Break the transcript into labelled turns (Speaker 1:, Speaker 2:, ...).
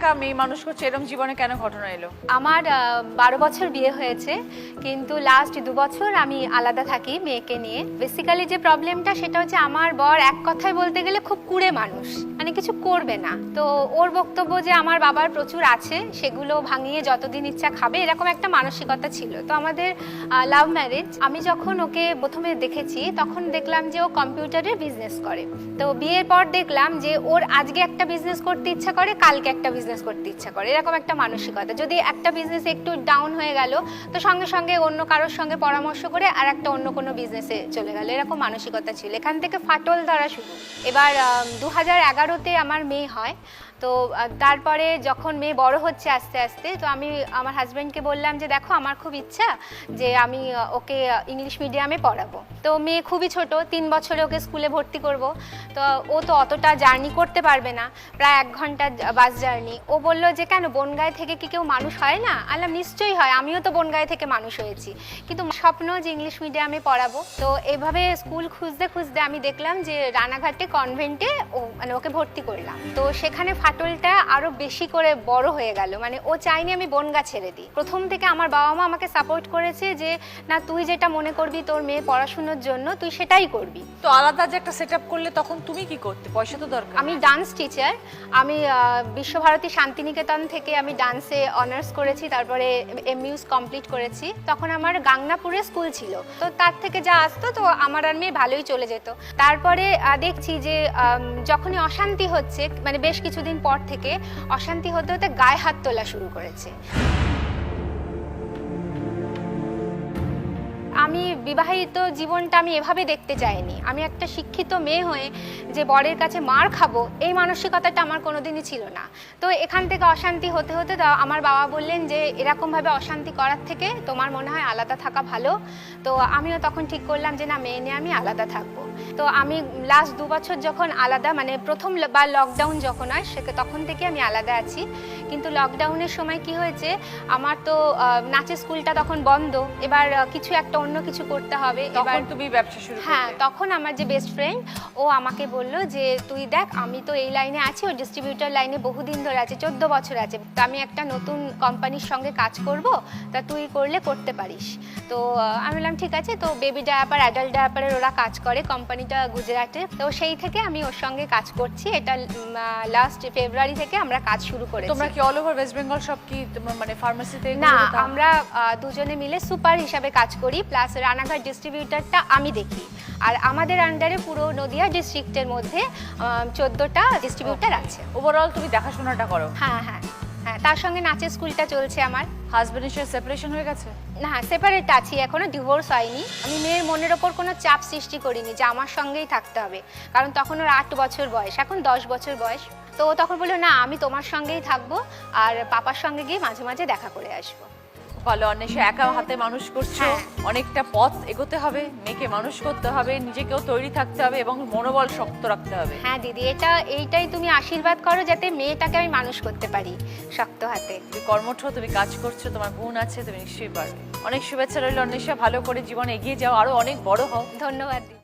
Speaker 1: একা মেয়ে মানুষ করছে এরকম জীবনে কেন ঘটনা এলো?
Speaker 2: আমার বারো বছর বিয়ে হয়েছে, কিন্তু লাস্ট দু বছর আমি আলাদা থাকি মেয়েকে নিয়ে। বেসিক্যালি যে প্রবলেমটা সেটা হচ্ছে আমার বর এক কথায় বলতে গেলে খুব কুড়ে মানুষ মানে কিছু করবে না। তো ওর বক্তব্য যে আমার বাবার প্রচুর আছে, সেগুলো ভাঙিয়ে যতদিন ইচ্ছা খাবে, এরকম একটা মানসিকতা ছিল। তো আমাদের লাভ ম্যারেজ আমি যখন ওকে প্রথমে দেখেছি, তখন দেখলাম যে ও কম্পিউটারের বিজনেস করে। তো বিয়ের পর দেখলাম যে ওর আজকে একটা বিজনেস করতে ইচ্ছা করে, কালকে একটা বিজনেস করতে ইচ্ছা করে। এরকম একটা মানসিকতা। যদি একটা বিজনেস একটু ডাউন হয়ে গেল, তো সঙ্গে সঙ্গে অন্য কারোর সঙ্গে পরামর্শ করে আর একটা অন্য কোনো বিজনেসে চলে গেল। এরকম মানসিকতা ছিল। এখান থেকে ফাটল ধরা শুরু। এবার দু হাজার এগারোতে আমার মেয়ে হয়। তো তারপরে যখন মেয়ে বড় হচ্ছে আস্তে আস্তে, তো আমি আমার হাজব্যান্ডকে বললাম যে, দেখো, আমার খুব ইচ্ছা যে আমি ওকে ইংলিশ মিডিয়ামে পড়াবো। তো মেয়ে খুবই ছোট, তিন বছরে ওকে স্কুলে ভর্তি করব। তো ও তো অতটা জার্নি করতে পারবে না, প্রায় এক ঘণ্টা বাস জার্নি ও বলল যে, কেন, বনগাঁয় থেকে কি কেউ মানুষ হয় না? আলাম নিশ্চয়ই হয়, আমিও তো বনগাঁয় থেকে মানুষ হয়েছি। কিন্তু স্বপ্ন যে ইংলিশ মিডিয়ামে পড়াবো। তো এভাবে স্কুল খুঁজতে খুঁজতে আমি দেখলাম যে, রানাঘাটে কনভেন্টে ও মানে ওকে ভর্তি করলাম। তো সেখানে ফাটলটা আরও বেশি করে বড় হয়ে গেল। মানে ও চাইনি আমি বনগা ছেড়ে দিই। প্রথম থেকে আমার বাবা মা আমাকে সাপোর্ট করেছে যে না তুই যেটা মনে করবি তোর মেয়ে পড়াশুনোর জন্য তুই সেটাই করবি।
Speaker 1: তো আলাদা যে একটা সেট করলে তখন তুমি কি করতে? পয়সা তো দরকার।
Speaker 2: আমি ডান্স টিচার আমি বিশ্বভারতী শান্তিনিকেতন থেকে আমি ডান্সে অনার্স করেছি তারপরে এমইউস কমপ্লিট করেছি। তখন আমার গাংনাপুরে স্কুল ছিল। তো তার থেকে যা আসতো তো আমার আর মেয়ে ভালোই চলে যেত। তারপরে দেখছি যে যখনই অশান্তি হচ্ছে মানে বেশ কিছুদিন পর থেকে অশান্তি হতে হতে গায়ে হাত তোলা শুরু করেছে। আমি বিবাহিত জীবনটা আমি এভাবে দেখতে চাইনি। আমি একটা শিক্ষিত মেয়ে হয়ে যে বরের কাছে মার খাব, এই মানসিকতাটা আমার কোনোদিনই ছিল না। তো এখান থেকে অশান্তি হতে হতে আমার বাবা বললেন যে, এরকমভাবে অশান্তি করার থেকে তোমার মনে হয় আলাদা থাকা ভালো? তো আমিও তখন ঠিক করলাম যে, না, মেয়ে নিয়ে আমি আলাদা থাকব। তো আমি লাস্ট দু বছর যখন আলাদা মানে প্রথম বা লকডাউন যখন হয়, সে তখন থেকে আমি আলাদা আছি। কিন্তু লকডাউনের সময় কি হয়েছে, আমার তো নাচের স্কুলটা তখন বন্ধ। এবার কিছু একটা অন্য কিছু করতে হবে এবার
Speaker 1: তুমি ব্যবসা শুরু
Speaker 2: হ্যাঁ তখন আমার যে বেস্ট ফ্রেন্ড ও আমাকে বলল যে তুই দেখ আমি তো এই লাইনে আছি ও ডিস্ট্রিবিউটার লাইনে বহুদিন ধরে আছে চোদ্দ বছর আছে। তা আমি একটা নতুন কোম্পানির সঙ্গে কাজ করব তা তুই করলে করতে পারিস। তো আমি বললাম ঠিক আছে। তো বেবি ডায়াপার অ্যাডাল্ট ডায়াপারের ওরা কাজ করে কোম্পানিটা গুজরাটে। তো সেই থেকে আমি ওর সঙ্গে কাজ করছি। এটা লাস্ট ফেব্রুয়ারি থেকে আমরা কাজ শুরু করেছি।
Speaker 1: তোমরা কি অল ওভার ওয়েস্ট বেঙ্গল সব কি তোমার মানে ফার্মাসিতে
Speaker 2: না আমরা দুজনে মিলে সুপার হিসাবে কাজ করি। প্লাস রানাঘাট ডিস্ট্রিবিউটারটা আমি দেখি। আর আমাদের আন্ডারে পুরো নদিয়া ডিস্ট্রিক্টের মধ্যে চোদ্দোটা ডিস্ট্রিবিউটার আছে।
Speaker 1: ওভারঅল তুমি দেখাশোনাটা করো।
Speaker 2: হ্যাঁ হ্যাঁ। হ্যাঁ তার সঙ্গে নাচের স্কুলটা চলছে আমার।
Speaker 1: হাজবেন্ডের সাথে সেপারেশন হয়ে গেছে?
Speaker 2: না সেপারেট আছি এখনও ডিভোর্স হয়নি। আমি মেয়ের মনের ওপর কোনো চাপ সৃষ্টি করিনি যে আমার সঙ্গেই থাকতে হবে। কারণ তখন ওর আট বছর বয়স এখন দশ বছর বয়স। তো তখন বলল না আমি তোমার সঙ্গেই থাকব আর পাপার সঙ্গে গিয়ে মাঝে মাঝে দেখা করে আসব।
Speaker 1: ভালো অন্বেষা একা হাতে মানুষ করছ।
Speaker 2: হ্যাঁ।
Speaker 1: অনেকটা পথ এগোতে হবে মেয়েকে মানুষ করতে হবে নিজেকেও তৈরি থাকতে হবে এবং মনোবল শক্ত রাখতে হবে।
Speaker 2: হ্যাঁ দিদি এটা এইটাই তুমি আশীর্বাদ করো যাতে মেয়েটাকে আমি মানুষ করতে পারি শক্ত হাতে।
Speaker 1: তুমি কর্মঠ তুমি কাজ করছ তোমার গুণ আছে তুমি নিশ্চয়ই পারবে। অনেক শুভেচ্ছা রইল অন্বেষা ভালো করে জীবনে এগিয়ে যাও আরও অনেক বড় হও।
Speaker 2: ধন্যবাদ দিদি।